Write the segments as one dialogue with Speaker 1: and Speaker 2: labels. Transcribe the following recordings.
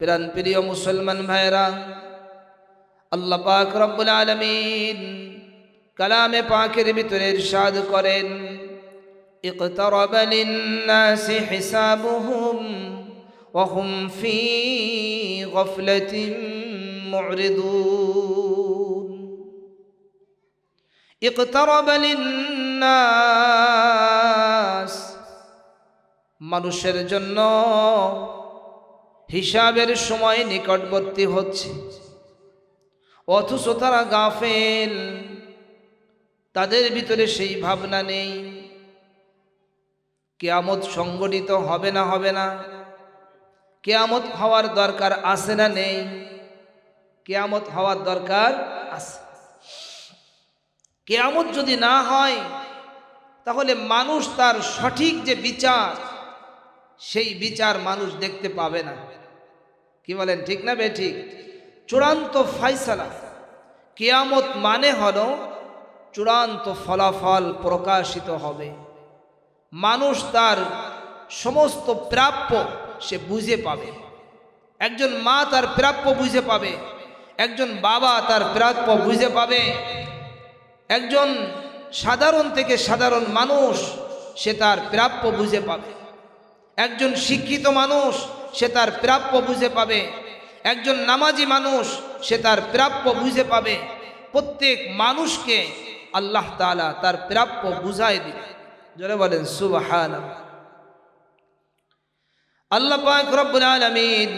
Speaker 1: প্রাণ প্রিয় মুসলমান ভাইরা আল্লাহ পাক রব্বুল আলমিন কালামে পাকের ভিতরে ইরশাদ করেন اقترب للناس حسابهم وهم في غفلة معرضون اقترب للناس মানুষের জন্য হিসাবের সময় নিকটবর্তী হচ্ছে। অথচ তারা গাফেল। তাদের ভিতরে সেই ভাবনা নেই। কেয়ামত সংগঠিত হবে না হবে না। কেয়ামত হওয়ার দরকার আছে না নেই। কেয়ামত হওয়ার দরকার আছে। কেয়ামত যদি না হয়, তাহলে মানুষ তার সঠিক যে বিচার সেই বিচার মানুষ দেখতে পাবে না। কি বলেন, ঠিক না বে ঠিক? চূড়ান্ত ফাইসালা কেয়ামত মানে হলো চূড়ান্ত ফলাফল প্রকাশিত হবে। মানুষ তার সমস্ত প্রাপ্য সে বুঝে পাবে। একজন মা তার প্রাপ্য বুঝে পাবে। একজন বাবা তার প্রাপ্য বুঝে পাবে। একজন সাধারণ থেকে সাধারণ মানুষ সে তার প্রাপ্য বুঝে পাবে। একজন শিক্ষিত মানুষ সে তার প্রাপ্য বুঝে পাবে একজন নামাজি মানুষ সে তার প্রাপ্য বুঝে পাবে প্রত্যেক মানুষকে আল্লাহ তালা তার প্রাপ্য বুঝাই দিবে জোরে বলেন সুবাহান আল্লাহ পাক রব্বুল আলামিন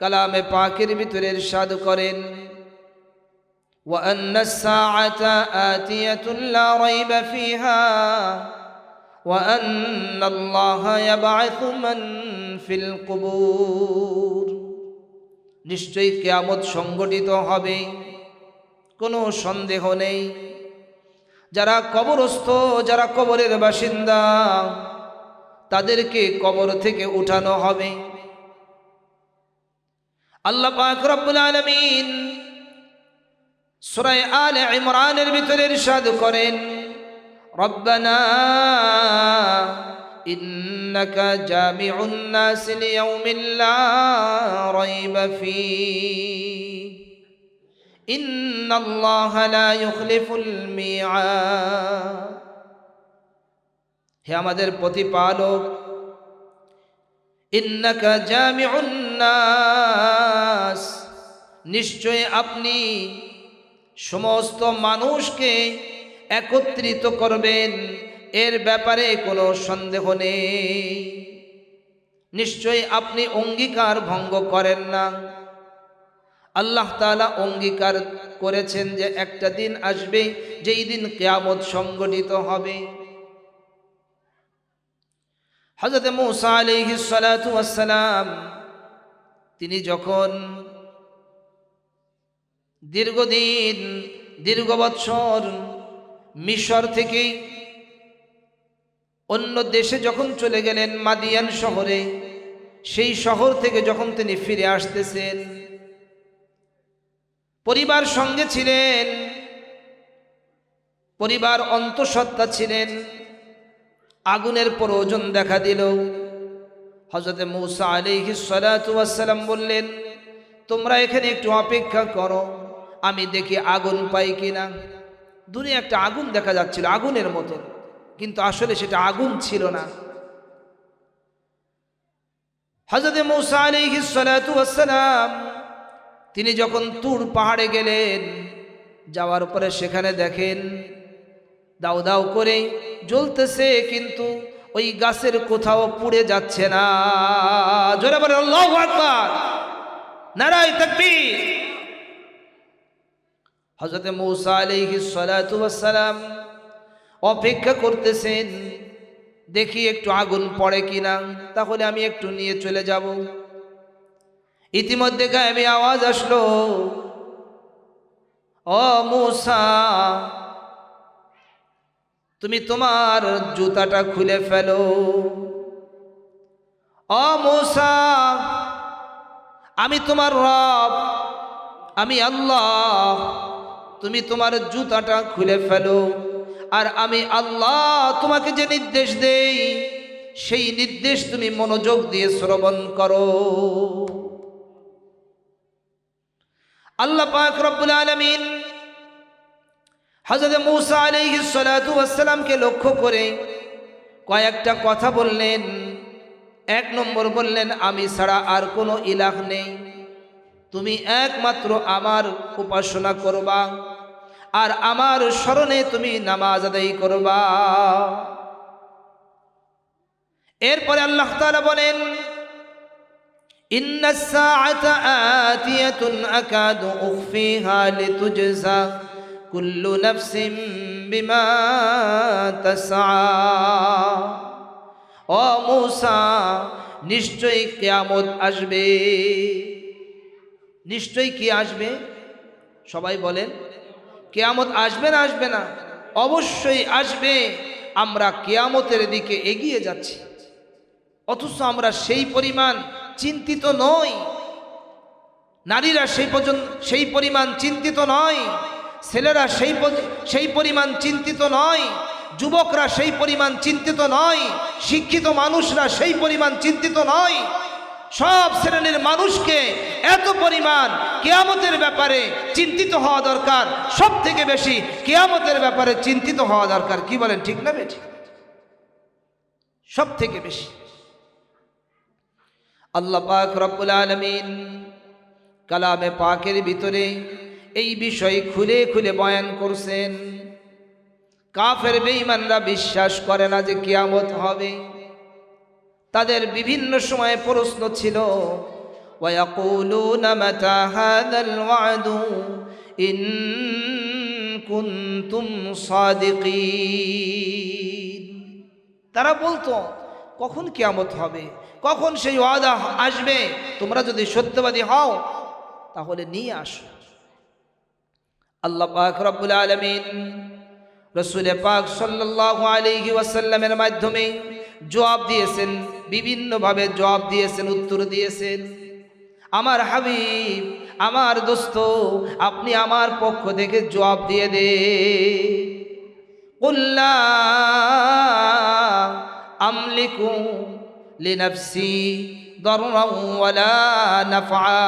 Speaker 1: কালামে পাকের ভিতরে ইরশাদ করেন وأن الساعة آتية لا ريب فيها وأن الله يبعث من في القبور নিশ্চয়ই কেয়ামত সংগঠিত হবে কোনো সন্দেহ নেই যারা কবরস্থ যারা কবরের বাসিন্দা তাদেরকে কবর থেকে উঠানো হবে আল্লাহ পাক রব্বুল আলামিন সূরা আলে ইমরানের ভিতরে ইরশাদ করেন রব্বানা ইন্নাকা জামিউন নাস লিয়াউমিন লা রাইবা ফীহ إن الله لا يخلف الميعاد হে আমাদের প্রতিপালক ইন্নাকা জামিউন নাস নিশ্চয় আপনি সমস্ত মানুষকে একত্রিত করবেন। এর ব্যাপারে কোনো সন্দেহ নেই। নিশ্চয়ই আপনি অঙ্গীকার ভঙ্গ করেন না। আল্লাহ তালা অঙ্গীকার করেছেন যে একটা দিন আসবে, যেই দিন কেয়ামত সংগঠিত হবে। হজরত মৌসা আলিহি সালাম তিনি যখন দীর্ঘদিন, দীর্ঘ বৎসর মিশর থেকে অন্য দেশে যখন চলে গেলেন মাদিয়ান শহরে, সেই শহর থেকে যখন তিনি ফিরে আসতেছেন, পরিবার সঙ্গে ছিলেন, পরিবার অন্তঃসত্ত্বা ছিলেন, আগুনের প্রয়োজন দেখা দিল। হজরত মৌসা আলিহি সালাম বললেন, তোমরা এখানে একটু অপেক্ষা করো, আমি দেখি আগুন পাই কিনা। দূরে একটা আগুন দেখা যাচ্ছিল, আগুনের মতো। কিন্তু আসলে সেটা আগুন ছিল না। হজরত মৌসা আলিহি সালাম তিনি যখন তুর পাহাড়ে গেলেন, যাওয়ার পরে সেখানে দেখেন, দাও দাও করে জ্বলতেছে, কিন্তু ওই গাছের কোথাও পুড়ে যাচ্ছে না। জোরে বলে নারাই তাকবীর। হযরত মূসা সালাতু সালাম অপেক্ষা করতেছেন, দেখি একটু আগুন পড়ে কিনা, তাহলে আমি একটু নিয়ে চলে যাব। ইতিমধ্যে গায়েবী আওয়াজ আসলো, ও মূসা, তুমি তোমার জুতাটা খুলে ফেলো। ও মূসা, আমি তোমার রব, আমি আল্লাহ। তুমি তোমার জুতাটা খুলে ফেলো। আর আমি আল্লাহ তোমাকে যে নির্দেশ দেই, সেই নির্দেশ তুমি মনোযোগ দিয়ে শ্রবণ করো। আল্লাহ পাক রব্বুল আলমিন হজরত মৌসা আলহি সালাতামকে লক্ষ্য করে কয়েকটা কথা বললেন। এক নম্বর বললেন, আমি ছাড়া আর কোনো ইলাহ নেই। তুমি একমাত্র আমার উপাসনা করবা, আর আমার স্মরণে তুমি নামাজ আদায় করবা। এরপরে আল্লাহ তালা বলেন কুল্লু নফসিম বিমা তাসা ও মূসা, নিশ্চয়ই কেয়ামত আসবে। নিশ্চয়ই কি আসবে? সবাই বলেন, কেয়ামত আসবে না আসবে না? অবশ্যই আসবে। আমরা কেয়ামতের দিকে এগিয়ে যাচ্ছি। অথচ আমরা সেই পরিমাণ চিন্তিত নই। নারীরা সেই পর্যন্ত, সেই পরিমাণ চিন্তিত নয়। ছেলেরা সেই সেই পরিমাণ চিন্তিত নয়। যুবকরা সেই পরিমাণ চিন্তিত নয়। শিক্ষিত মানুষরা সেই পরিমাণ চিন্তিত নয়। সব শ্রেণির মানুষকে এত পরিমাণ কেয়ামতের ব্যাপারে চিন্তিত হওয়া দরকার। সব থেকে বেশি কেয়ামতের ব্যাপারে চিন্তিত হওয়া দরকার। কি বলেন, ঠিক না বেঠিক? সব থেকে বেশি। আল্লাহ পাক রব্বুল আলমিন কালামে পাকের ভিতরে এই বিষয় খুলে খুলে বয়ান করছেন। কাফের বেঈমানরা বিশ্বাস করে না যে কিয়ামত হবে। তাদের বিভিন্ন সময়ে প্রশ্ন ছিল তারা বলতো, কখন কেমত হবে? কখন সেই ওয়াদা আসবে? তোমরা যদি সত্যবাদী হও, তাহলে নিয়ে আসো। আল্লাহ পাক আলমিন রসুল পাক সাল্লাহ আলিহি ওয়াসাল্লামের মাধ্যমে জবাব দিয়েছেন বিভিন্নভাবে জবাব দিয়েছেন, উত্তর দিয়েছেন। আমার হাবিব, আমার দোস্ত, আপনি আমার পক্ষ থেকে জবাব দিয়ে দে। আমলিকু লিনাফসি নাফআ।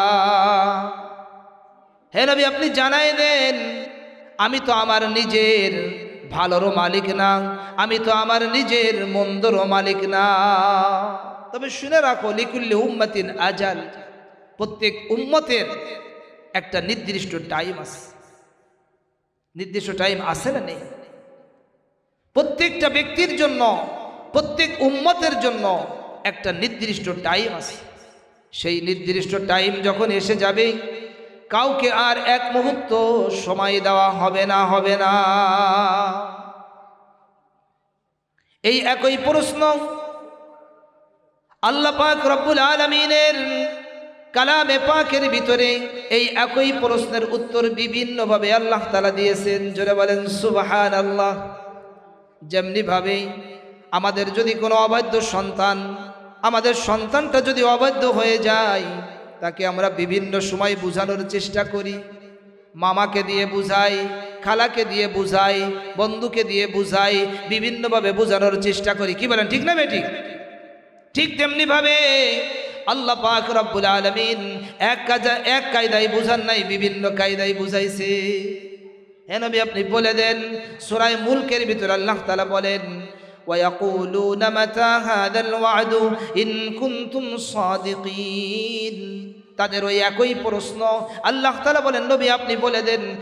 Speaker 1: হে নবী, আপনি জানাই দেন, আমি তো আমার নিজের ভালোরও মালিক না, আমি তো আমার নিজের মন্দরও মালিক না। তবে শুনে রাখো, লিকুল্লি উম্মাতিন আজাল, প্রত্যেক উম্মতের একটা নির্দিষ্ট টাইম আছে নির্দিষ্ট টাইম আছে না নেই। প্রত্যেকটা ব্যক্তির জন্য, প্রত্যেক উম্মতের জন্য একটা নির্দিষ্ট টাইম আছে। সেই নির্দিষ্ট টাইম যখন এসে যাবে কাউকে আর এক মুহূর্ত সময় দেওয়া হবে না হবে না। এই একই প্রশ্ন আল্লাহ পাক রব্বুল আলমিনের কালামে পাকের ভিতরে এই একই প্রশ্নের উত্তর বিভিন্নভাবে আল্লাহ তালা দিয়েছেন। জোরে বলেন সুবাহান আল্লাহ যেমনিভাবে আমাদের যদি কোনো অবাধ্য সন্তান, আমাদের সন্তানটা যদি অবাধ্য হয়ে যায় তাকে আমরা বিভিন্ন সময় বোঝানোর চেষ্টা করি মামাকে দিয়ে বুঝাই খালাকে দিয়ে বুঝাই বন্ধুকে দিয়ে বুঝাই বিভিন্নভাবে বোঝানোর চেষ্টা করি কি বলেন ঠিক না বেঠিক ঠিক তেমনিভাবে আল্লাহ পাক রব্বুল আলমিন এক কাজা এক কায়দায় বুঝান নাই বিভিন্ন কায়দায় বুঝাইছে হ্যাঁ নবী আপনি বলে দেন সুরায় মুলকের ভিতরে আল্লাহ তালা বলেন ويقولون متى هذا الوعد إن كنتم صادقين তাদের ওই একই প্রশ্ন। আল্লাহ তালা বলেন, নবী, আপনি বলে দেন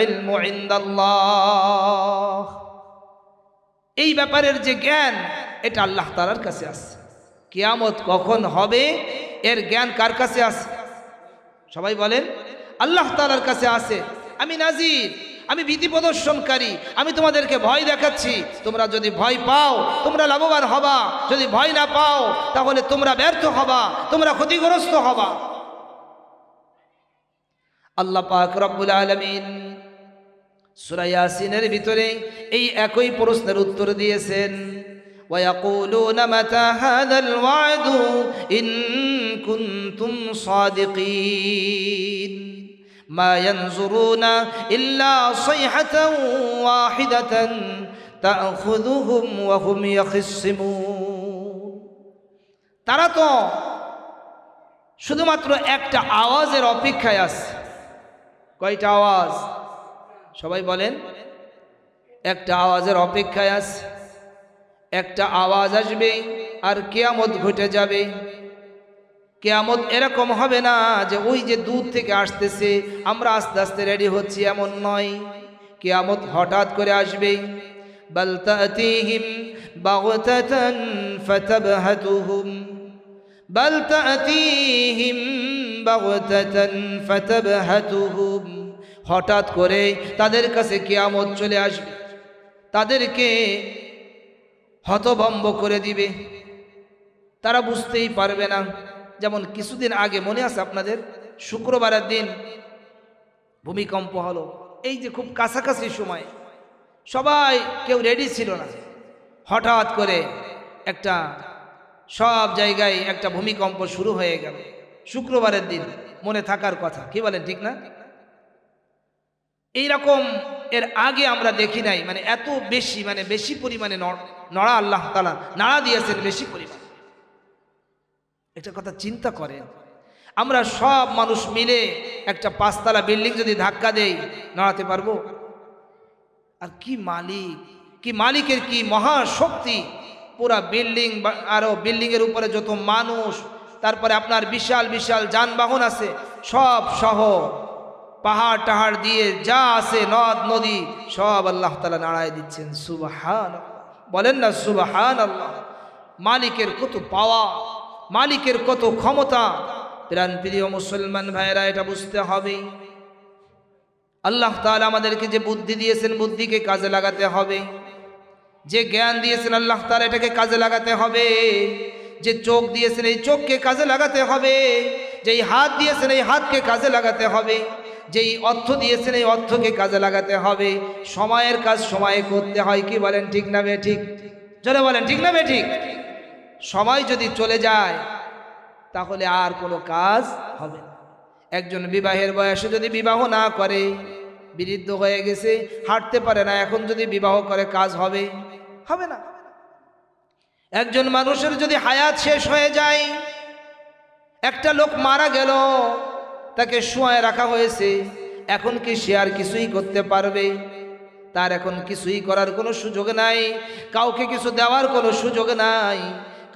Speaker 1: ইলমু ইনদাল্লাহ। এই ব্যাপারের যে জ্ঞান, এটা আল্লাহ তালার কাছে আছে। কিয়ামত কখন হবে, এর জ্ঞান কার কাছে আছে? সবাই বলেন, আল্লাহ তালার কাছে আছে। আমি নাজির। আমি ভীতি প্রদর্শনকারী আমি তোমাদেরকে ভয় দেখাচ্ছি তোমরা যদি ভয় পাও তোমরা লাভবান হবা যদি ভয় না পাও তাহলে তোমরা ব্যর্থ হবা তোমরা ক্ষতিগ্রস্ত হবা আল্লাহ পাক রব্বুল আলমিন সুরাইয়াসিনের ভিতরে এই একই প্রশ্নের উত্তর দিয়েছেন ويقولون متى هذا الوعد إن كنتم صادقين ما ينظرون إلا صيحة واحدة تأخذهم وهم يخصمون তারা তো শুধুমাত্র একটা আওয়াজের অপেক্ষায় আছে কয়টা আওয়াজ সবাই বলেন একটা আওয়াজের অপেক্ষায় আছে একটা আওয়াজ আসবে আর কেয়ামত ঘটে যাবে কেয়ামত এরকম হবে না যে ওই যে দূর থেকে আসতেছে, আমরা আস্তে আস্তে রেডি হচ্ছি, এমন নয়। কেয়ামত হঠাৎ করে আসবে। হঠাৎ করে তাদের কাছে কেয়ামত চলে আসবে। তাদেরকে হতভম্ব করে দিবে। তারা বুঝতেই পারবে না। যেমন কিছুদিন আগে মনে আছে আপনাদের? শুক্রবারের দিন ভূমিকম্প হলো। এই যে খুব কাছাকাছি সময়, সবাই কেউ রেডি ছিল না। হঠাৎ করে একটা সব জায়গায় একটা ভূমিকম্প শুরু হয়ে গেল। শুক্রবারের দিন মনে থাকার কথা। কি বলেন, ঠিক না? এইরকম এর আগে আমরা দেখি নাই। মানে এত বেশি মানে বেশি পরিমাণে নড়- আল্লাহ তালা নাড়া দিয়েছেন বেশি পরিমাণ। একটা কথা চিন্তা করেন। আমরা সব মানুষ মিলে একটা পাঁচতলা বিল্ডিং যদি ধাক্কা দেই, নড়াতে পারব? আর কি মালিক? কি মালিকের কি মহাশক্তি? পুরা বিল্ডিং আরও বিল্ডিংয়ের উপরে যত মানুষ, তারপরে আপনার বিশাল বিশাল যানবাহন আছে, সব সহ পাহাড় টাহাড় দিয়ে যা আছে নদ, নদী, সব আল্লাহ তালা নাড়ায় দিচ্ছেন। সুবাহান বলেন না সুবাহান আল্লাহ মালিকের কত পাওয়া মালিকের কত ক্ষমতা? প্রাণ প্রিয় মুসলমান ভাইয়েরা, এটা বুঝতে হবে। আল্লাহ তাআলা আমাদেরকে যে বুদ্ধি দিয়েছেন, বুদ্ধিকে কাজে লাগাতে হবে। যে জ্ঞান দিয়েছেন, আল্লাহ তাআলা এটাকে কাজে লাগাতে হবে। যে চোখ দিয়েছেন, এই চোখকে কাজে লাগাতে হবে। যেই হাত দিয়েছেন, এই হাতকে কাজে লাগাতে হবে। যেই অর্থ দিয়েছেন, এই অর্থকে কাজে লাগাতে হবে। সময়ের কাজ সময়ে করতে হয়, কি বলেন, ঠিক না বে ঠিক? জোরে বলেন, ঠিক না বে ঠিক? সময় যদি চলে যায়, তাহলে আর কোনো কাজ হবে না। একজন বিবাহের বয়সে যদি বিবাহ না করে বিরুদ্ধ হয়ে গেছে, হাঁটতে পারে না, এখন যদি বিবাহ করে, কাজ হবে? হবে না। একজন মানুষের যদি হায়াত শেষ হয়ে যায়, একটা লোক মারা গেল, তাকে শোয়ায় রাখা হয়েছে, এখন কি সে আর কিছুই করতে পারবে? তার এখন কিছুই করার কোনো সুযোগ নাই, কাউকে কিছু দেওয়ার কোনো সুযোগ নাই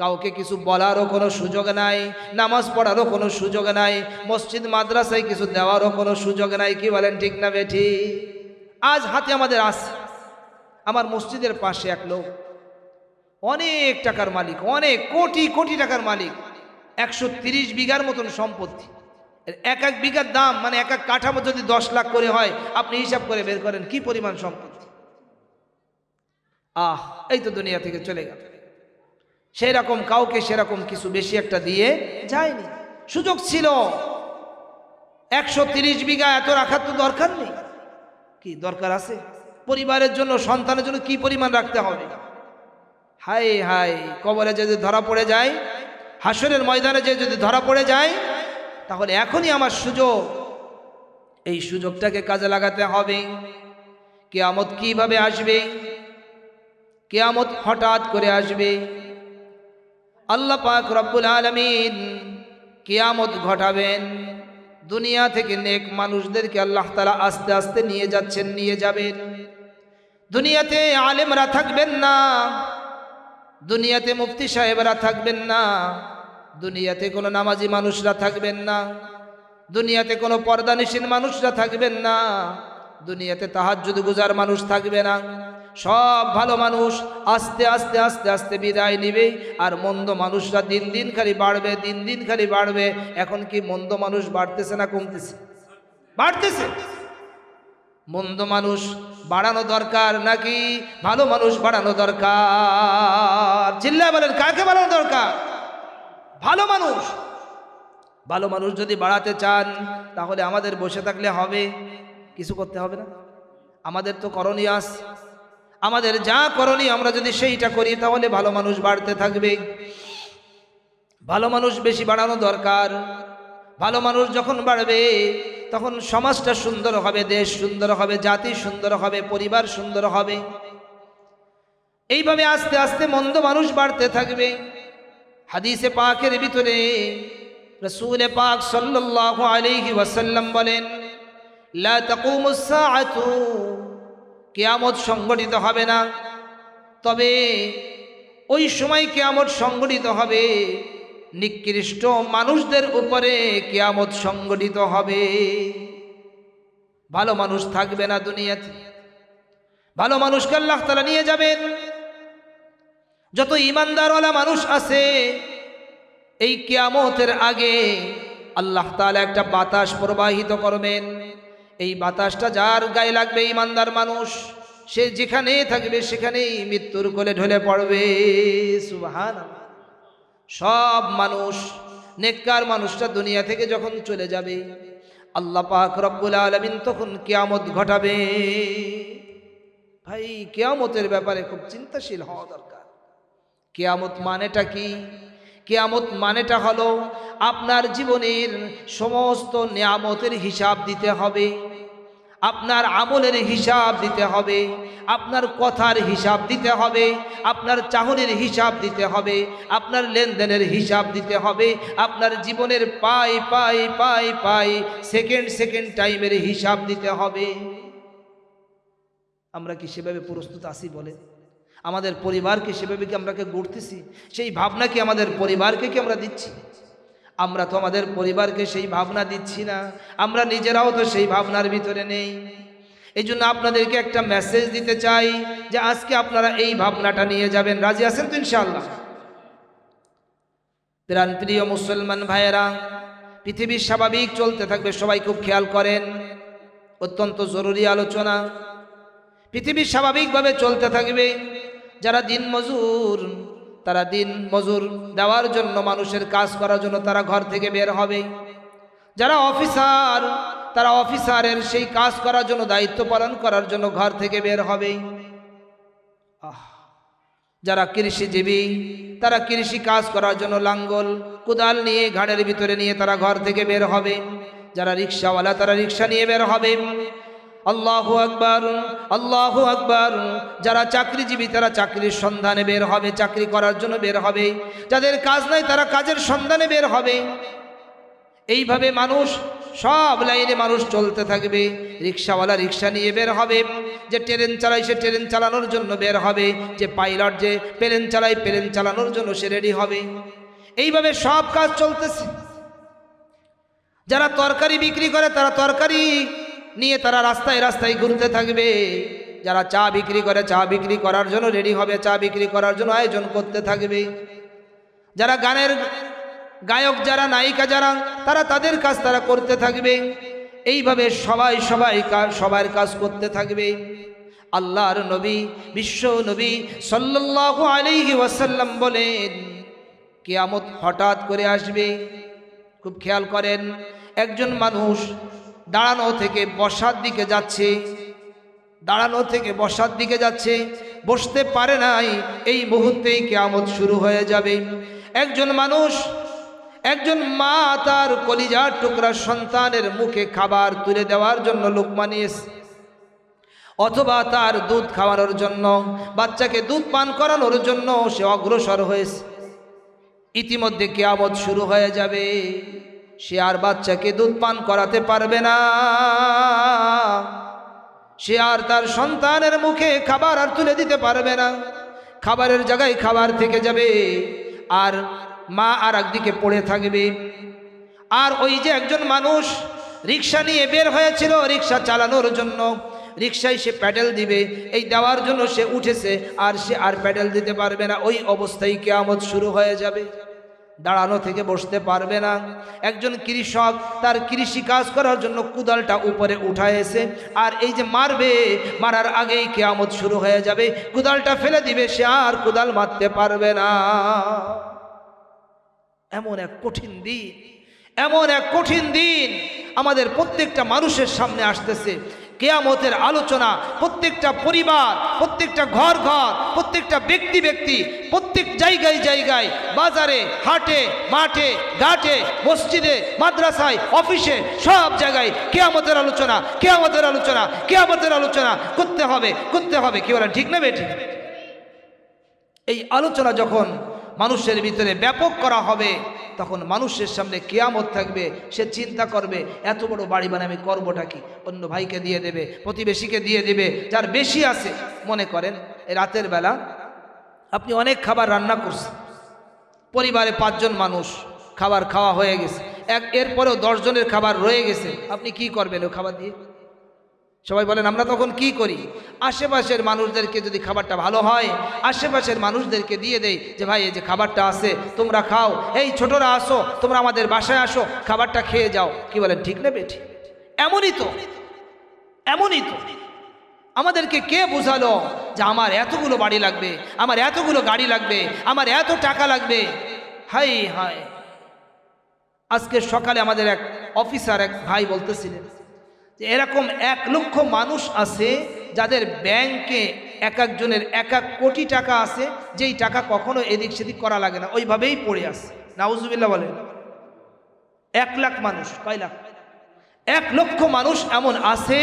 Speaker 1: কাউকে কিছু বলারও কোনো সুযোগ নাই, নামাজ পড়ারও কোনো সুযোগ নাই, মসজিদ, মাদ্রাসায় কিছু দেওয়ারও কোনো সুযোগ নাই, কি বলেন ঠিক না বেঠি? আজ হাতে আমাদের আস আমার মসজিদের পাশে এক লোক, অনেক টাকার মালিক, অনেক কোটি কোটি টাকার মালিক, একশো তিরিশ বিঘার মতন সম্পত্তি। এক এক বিঘার দাম মানে এক এক কাঠামো যদি দশ লাখ করে হয়, আপনি হিসাব করে বের করেন, কি পরিমাণ সম্পত্তি? আহ, এই তো দুনিয়া থেকে চলে গেল। সেই রকম কাউকে সেরকম কিছু বেশি একটা দিয়ে যায়নি। সুযোগ ছিল। একশো তিরিশ বিঘা এত রাখার তো দরকার নেই। কি দরকার আছে? পরিবারের জন্য, সন্তানের জন্য কি পরিমাণ রাখতে হবে? হাই হাই কবরে যদি ধরা পড়ে যায়, হাসরের ময়দানে যে যদি ধরা পড়ে যায়, তাহলে এখনই আমার সুযোগ। এই সুযোগটাকে কাজে লাগাতে হবে। কেয়ামত কীভাবে আসবে? কেয়ামত হঠাৎ করে আসবে। আল্লাহ পাক রব্বুল আলমিন কেয়ামত ঘটাবেন। দুনিয়া থেকে নেক মানুষদেরকে আল্লাহ তালা আস্তে আস্তে নিয়ে যাচ্ছেন, নিয়ে যাবেন। দুনিয়াতে আলেমরা থাকবেন না, দুনিয়াতে মুফতি সাহেবরা থাকবেন না, দুনিয়াতে কোনো নামাজি মানুষরা থাকবেন না, দুনিয়াতে কোনো পর্দানিসীন মানুষরা থাকবেন না। দুনিয়াতে তাহার যদি গুজার মানুষ থাকবে না। সব ভালো মানুষ আস্তে আস্তে আস্তে আস্তে বিদায় নিবে আর মন্দ মানুষরা দিন দিন খালি বাড়বে, দিন দিন খালি বাড়বে। এখন কি মন্দ মানুষ বাড়তেছে না কমতেছে? বাড়তেছে। মন্দ মানুষ বাড়ানো দরকার নাকি ভালো মানুষ বাড়ানো দরকার? চিল্লা বলেন, কাকে বাড়ানো দরকার? ভালো মানুষ। ভালো মানুষ যদি বাড়াতে চান, তাহলে আমাদের বসে থাকলে হবে। কিছু করতে হবে না। আমাদের তো করণীয় আছে। আমাদের যা করণীয় আমরা যদি সেইটা করি, তাহলে ভালো মানুষ বাড়তে থাকবে। ভালো মানুষ বেশি বাড়ানো দরকার। ভালো মানুষ যখন বাড়বে, তখন সমাজটা সুন্দর হবে, দেশ সুন্দর হবে, জাতি সুন্দর হবে, পরিবার সুন্দর হবে। এইভাবে আস্তে আস্তে মন্দ মানুষ বাড়তে থাকবে। হাদিসে পাকের ভিতরে রসুল পাক সাল্লাল্লাহু আলাইহি ওয়াসাল্লাম বলেন কিয়ামত সংগঠিত হবে না। তবে ওই সময় কেয়ামত সংগঠিত হবে। নিকৃষ্ট মানুষদের উপরে কেয়ামত সংগঠিত হবে। ভালো মানুষ থাকবে না দুনিয়াতে। ভালো মানুষকে আল্লাহ তালা নিয়ে যাবেন। যত ইমানদারওয়ালা মানুষ আছে, এই কেয়ামতের আগে আল্লাহ তাআলা একটা বাতাস প্রবাহিত করবেন। এই বাতাসটা যার গায়ে লাগবে ইমানদার মানুষ, সে যেখানে থাকবে সেখানেই মৃত্যুর কোলে ঢলে পড়বে। সুবহান সব মানুষ, নেককার মানুষটা দুনিয়া থেকে যখন চলে যাবে, আল্লাহ পাক রব্বুল আলমিন তখন কেয়ামত ঘটাবে। ভাই, কেয়ামতের ব্যাপারে খুব চিন্তাশীল হওয়া দরকার। কেয়ামত মানেটা কি? কেয়ামত মানেটা হলো আপনার জীবনের সমস্ত নিয়ামতের হিসাব দিতে হবে। আপনার আমলের হিসাব দিতে হবে, আপনার কথার হিসাব দিতে হবে, আপনার চাহনির হিসাব দিতে হবে, আপনার লেনদেনের হিসাব দিতে হবে, আপনার জীবনের পাই পাই পাই পাই, সেকেন্ড সেকেন্ড টাইমের হিসাব দিতে হবে। আমরা কি সেভাবে প্রস্তুত আসি বলে আমাদের পরিবারকে সেভাবে কি আমরা গড়তেছি? সেই ভাবনা কি আমাদের পরিবারকে কি আমরা দিচ্ছি? আমরা তো আমাদের পরিবারকে সেই ভাবনা দিচ্ছি না। আমরা নিজেরাও তো সেই ভাবনার ভিতরে নেই। এই জন্য আপনাদেরকে একটা মেসেজ দিতে চাই যে আজকে আপনারা এই ভাবনাটা নিয়ে যাবেন। রাজি আছেন তো ইনশাআল্লাহ? প্রাণ প্রিয় মুসলমান ভাইয়েরা পৃথিবীর স্বাভাবিক চলতে থাকবে, সবাই খুব খেয়াল করেন। অত্যন্ত জরুরি আলোচনা। পৃথিবী স্বাভাবিকভাবে চলতে থাকবে। যারা দিন মজুর তারা দিন মজুর দেওয়ার জন্য, মানুষের কাজ করার জন্য তারা ঘর থেকে বের হবে। যারা অফিসার, তারা অফিসারের সেই কাজ করার জন্য, দায়িত্ব পালন করার জন্য ঘর থেকে বের হবে। যারা কৃষিজীবী, তারা কৃষি কাজ করার জন্য লাঙ্গল, কুদাল নিয়ে ঘাড়ের ভিতরে নিয়ে তারা ঘর থেকে বের হবে। যারা রিক্সাওয়ালা, তারা রিক্সা নিয়ে বের হবে। আল্লাহ আকবর আল্লাহ আকবর। যারা চাকরিজীবী, তারা চাকরির সন্ধানে বের হবে, চাকরি করার জন্য বের হবে। যাদের কাজ নাই, তারা কাজের সন্ধানে বের হবে। এইভাবে মানুষ, সব লাইনে মানুষ চলতে থাকবে। রিক্সাওয়ালা রিক্সা নিয়ে বের হবে। যে ট্রেন চালায়, সে ট্রেন চালানোর জন্য বের হবে। যে পাইলট, যে প্লেন চালায়, প্লেন চালানোর জন্য সে রেডি হবে। এইভাবে সব কাজ চলতেছে। যারা তরকারি বিক্রি করে, তারা তরকারি নিয়ে তারা রাস্তায় রাস্তায় ঘুরতে থাকবে। যারা চা বিক্রি করে, চা বিক্রি করার জন্য রেডি হবে, চা বিক্রি করার জন্য আয়োজন করতে থাকবে। যারা গানের গায়ক, যারা নায়িকা, যারা, তারা তাদের কাজ তারা করতে থাকবে। এইভাবে সবাই সবাই সবার কাজ করতে থাকবে। আল্লাহর নবী, বিশ্ব নবী সাল্লাল্লাহু আলাইহি ওয়াসাল্লাম বলেন, কেয়ামত হঠাৎ করে আসবে। খুব খেয়াল করেন, একজন মানুষ দাঁড়ানো থেকে বসার দিকে যাচ্ছে। দাঁড়ানো থেকে বসার দিকে যাচ্ছে। বসতে পারে নাই। এই মুহূর্তেই কেয়ামত শুরু হয়ে যাবে। একজন মানুষ, একজন মা তার কলিজার টুকরা সন্তানের মুখে খাবার তুলে দেওয়ার জন্য লোকমা নিয়েছে অথবা তার দুধ খাওয়ানোর জন্য, বাচ্চাকে দুধ পান করানোর জন্য সে অগ্রসর হয়েছে। ইতিমধ্যে কেয়ামত শুরু হয়ে যাবে। সে আর বাচ্চাকে দুধ পান করাতে পারবে না। সে আর তার সন্তানের মুখে খাবার আর তুলে দিতে পারবে না। খাবারের জায়গায় খাবার থেকে যাবে আর মা আর একদিকে পড়ে থাকবে। আর ওই যে একজন মানুষ রিক্সা নিয়ে বের হয়েছিল রিক্সা চালানোর জন্য, রিক্সায় সে প্যাডেল দিবে, এই দেওয়ার জন্য সে উঠেছে আর সে আর প্যাডেল দিতে পারবে না। ওই অবস্থায় কেয়ামত শুরু হয়ে যাবে। দাঁড়ানো থেকে বসতে পারবে না। একজন কৃষক তার কৃষি কাজ করার জন্য কুদালটা উপরে উঠায়েছে আর এই যে মারবে, মারার আগেই কেয়ামত শুরু হয়ে যাবে। কুদালটা ফেলে দিবে, সে আর কুদাল মারতে পারবে না। এমন এক কঠিন দিন, এমন এক কঠিন দিন আমাদের প্রত্যেকটা মানুষের সামনে আসতেছে। কেয়ামতের আলোচনা, প্রত্যেকটা পরিবার, প্রত্যেকটা ঘর ঘর, প্রত্যেকটা ব্যক্তি ব্যক্তি, প্রত্যেক জায়গায় জায়গায়, বাজারে, হাটে, মাঠে, ঘাটে, মসজিদে, মাদ্রাসায়, অফিসে, সব জায়গায় কেয়ামতের আলোচনা কেয়ামতের আলোচনা কেয়ামতের আলোচনা করতে হবে করতে হবে। কি বলেন, ঠিক না বেঠিক? এই আলোচনা যখন মানুষের ভিতরে ব্যাপক করা হবে, তখন মানুষের সামনে কেয়ামত থাকবে, সে চিন্তা করবে, এত বড় বাড়ি মানে আমি করবোটা কি? অন্য ভাইকে দিয়ে দেবে, প্রতিবেশীকে দিয়ে দেবে, যার বেশি আছে। মনে করেন রাতের বেলা আপনি অনেক খাবার রান্না করছেন। পরিবারে পাঁচজন মানুষ খাবার খাওয়া হয়ে গেছে। এক, এরপরেও দশজনের খাবার রয়ে গেছে। আপনি কি করবেন ও খাবার দিয়ে? সবাই বলেন, আমরা তখন কি করি? আশেপাশের মানুষদেরকে যদি খাবারটা ভালো হয়, আশেপাশের মানুষদেরকে দিয়ে দেই যে, ভাই, এই যে খাবারটা আছে, তোমরা খাও। এই ছোটরা আসো, তোমরা আমাদের বাসায় আসো, খাবারটা খেয়ে যাও। কি বলেন, ঠিক না বেঠি? এমনই তো এমনই তো। আমাদেরকে কে বোঝালো যে, আমার এতগুলো বাড়ি লাগবে, আমার এতগুলো গাড়ি লাগবে, আমার এত টাকা লাগবে? Hi hi. আজকে সকালে আমাদের এক অফিসার এক ভাই বলতেছিলেন এরকম এক লক্ষ মানুষ আছে যাদের ব্যাংকে এক একজনের এক এক কোটি টাকা আছে, যেই টাকা কখনো এদিক সেদিক করা লাগে না, ওইভাবেই পড়ে আছে। নাউজুবিল্লাহ বলেন। এক লাখ মানুষ, কয় লাখ? এক লক্ষ মানুষ এমন আছে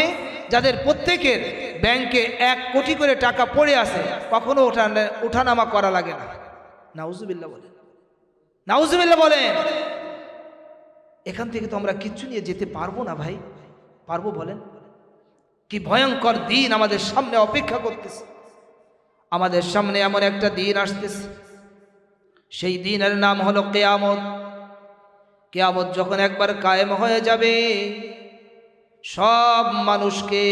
Speaker 1: যাদের প্রত্যেকের ব্যাংকে এক কোটি করে টাকা পড়ে আছে, কখনো ওঠা উঠানামা করা লাগে না। নাউজুবিল্লাহ বলেন। নাউজুবিল্লাহ বলেন। এখান থেকে তো আমরা কিচ্ছু নিয়ে যেতে পারব না ভাই। পারব বলেন? কি ভয়ঙ্কর দিন আমাদের সামনে অপেক্ষা করতেছে। আমাদের সামনে এমন একটা দিন আসতেছে। সেই দিনের নাম হলো কেয়ামত। কেয়ামত যখন একবার কায়েম হয়ে যাবে, সব মানুষকে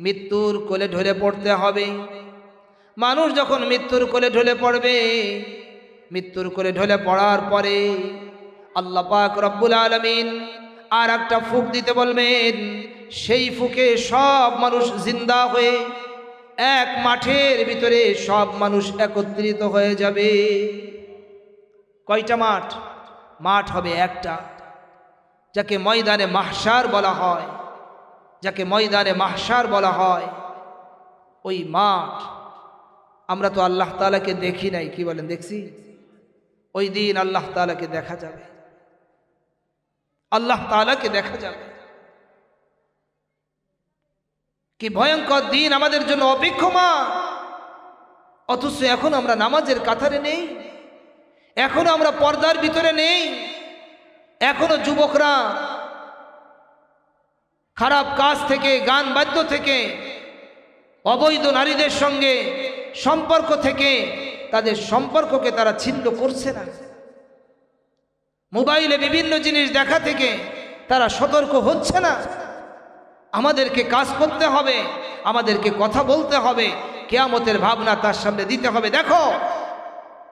Speaker 1: মৃত্যুর কোলে ঢলে পড়তে হবে। মানুষ যখন মৃত্যুর কোলে ঢলে পড়বে, মৃত্যুর কোলে ঢলে পড়ার পরে আল্লাহ পাক রব্বুল আলমিন আর একটা ফুক দিতে বলবেন, সেই ফুকে সব মানুষ জিন্দা হয়ে এক মাঠের ভিতরে সব মানুষ একত্রিত হয়ে যাবে। কয়টা মাঠ? মাঠ হবে একটা, যাকে ময়দানে মাহসার বলা হয়, যাকে ময়দানে মাহসার বলা হয়। ওই মাঠ, আমরা তো আল্লাহ তালাকে দেখি নাই, কি বলেন দেখছি? ওই দিন আল্লাহ তালাকে দেখা যাবে। আল্লাহ তালাকে দেখা যাবে। কি ভয়ঙ্কর দিন আমাদের জন্য অপেক্ষমান। অথচ এখন আমরা নামাজের কাতারে নেই, এখনও আমরা পর্দার ভিতরে নেই, এখনও যুবকরা খারাপ কাজ থেকে, গান বাদ্য থেকে, অবৈধ নারীদের সঙ্গে সম্পর্ক থেকে তাদের সম্পর্ককে তারা ছিন্ন করছে না। মোবাইলে বিভিন্ন জিনিস দেখা থেকে তারা সতর্ক হচ্ছে না। আমাদেরকে কাজ করতে হবে, আমাদেরকে কথা বলতে হবে, কেয়ামতের ভাবনা তার সামনে দিতে হবে। দেখো,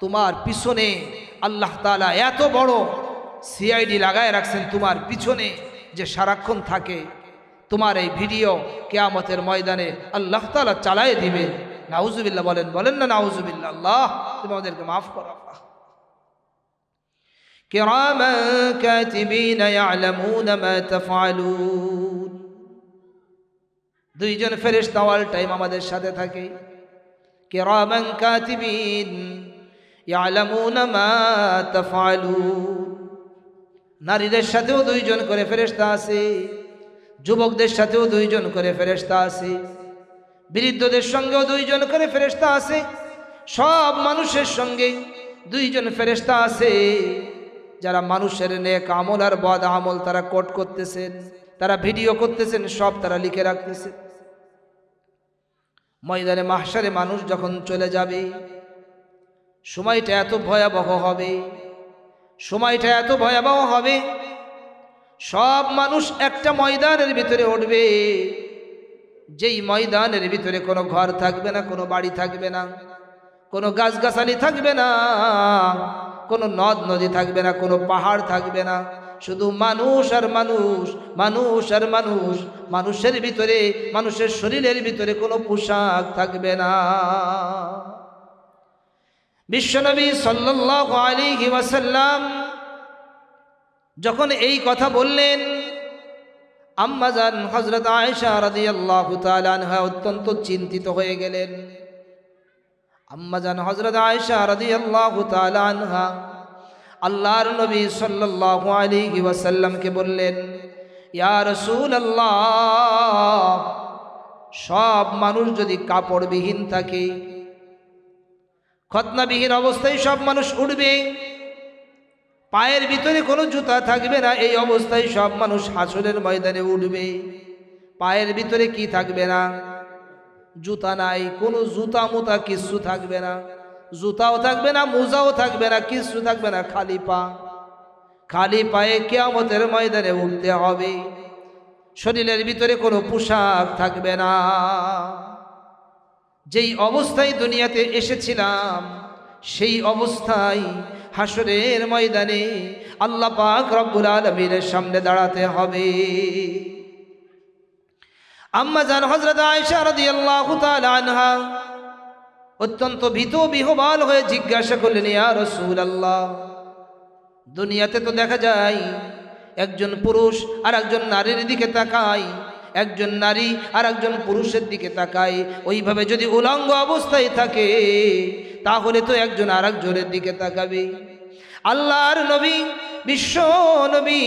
Speaker 1: তোমার পিছনে আল্লাহ তালা এত বড় সিআইডি লাগায় রাখছেন তোমার পিছনে যে সারাক্ষণ থাকে। তোমার এই ভিডিও কেয়ামতের ময়দানে আল্লাহ তালা চালায় দিবে। নাউজুবিল্লাহ বলেন বলেন না নাউজুবিল্লাহ, আল্লাহ, তুমি আমাদেরকে মাফ করো। আল্লাহ كراما كاتبين يعلمون ما تفعلون দুইজন ফেরেশতা অল টাইম আমাদের সাথে থাকে কিরামান কাতিবিন ইয়ালামুনা মা তাফআলুন নারীদের সাথেও দুইজন করে ফেরেশতা আছে যুবকদের সাথেও দুইজন করে ফেরেশতা আছে বৃদ্ধদের সঙ্গেও দুইজন করে ফেরেশতা আছে সব মানুষের সঙ্গে দুইজন ফেরেশতা আছে যারা মানুষের নেক আমল আর বদ আমল তারা কোট করতেছেন, তারা ভিডিও করতেছেন, সব তারা লিখে রাখতেছেন। ময়দানে মাহসারে মানুষ যখন চলে যাবে, সময়টা এত ভয়াবহ হবে, সময়টা এত ভয়াবহ হবে, সব মানুষ একটা ময়দানের ভিতরে উঠবে, যেই ময়দানের ভিতরে কোনো ঘর থাকবে না, কোনো বাড়ি থাকবে না, কোনো গাছগাছালি থাকবে না কোনো নদ নদী থাকবে না, কোনো পাহাড় থাকবে না। শুধু মানুষ আর মানুষ মানুষ আর মানুষ, মানুষের ভিতরে, মানুষের শরীরের ভিতরে কোনো পোশাক থাকবে না। বিশ্বনবী আলাইহি ওয়াসাল্লাম যখন এই কথা বললেন, আম্মাজান হজরত আয়েশা রাদিয়াল্লাহু তাআলা আনহা অত্যন্ত চিন্তিত হয়ে গেলেন। আম্মাজান হজরত আয়েশা রাদিয়াল্লাহু তাআলা আনহা, আল্লাহর নবী সাল্লাল্লাহু আলাইহি ওয়াসাল্লামকে বললেন ইয়ার ইয়া আল্লাহ সব মানুষ যদি কাপড়বিহীন থাকে, খতনাবিহীন অবস্থায় সব মানুষ উঠবে, পায়ের ভিতরে কোনো জুতা থাকবে না, এই অবস্থায় সব মানুষ হাসরের ময়দানে উঠবে, পায়ের ভিতরে কি থাকবে না? জুতা নাই, কোনো জুতা মুতা কিচ্ছু থাকবে না। জুতাও থাকবে না, মোজাও থাকবে না, কিচ্ছু থাকবে না, খালি পা। খালি পায়ে কেয়ামতের ময়দানে উঠতে হবে। শরীরের ভিতরে কোনো পোশাক থাকবে না। যেই অবস্থায় দুনিয়াতে এসেছিলাম, সেই অবস্থায় হাসরের ময়দানে আল্লাহ পাক রব্বুল আলমীর সামনে দাঁড়াতে হবে। আম্মা জান হজরত অত্যন্ত ভীত বিহবাল হয়ে জিজ্ঞাসা করলেন, ইয়া রাসূলুল্লাহ, দুনিয়াতে তো দেখা যায় একজন পুরুষ আর একজন নারীর দিকে তাকায়, একজন নারী আর একজন পুরুষের দিকে তাকায়। ওইভাবে যদি উলঙ্গ অবস্থায় থাকে, তাহলে তো একজন আর একজনের দিকে তাকাবে। আল্লাহর নবী, বিশ্ব নবী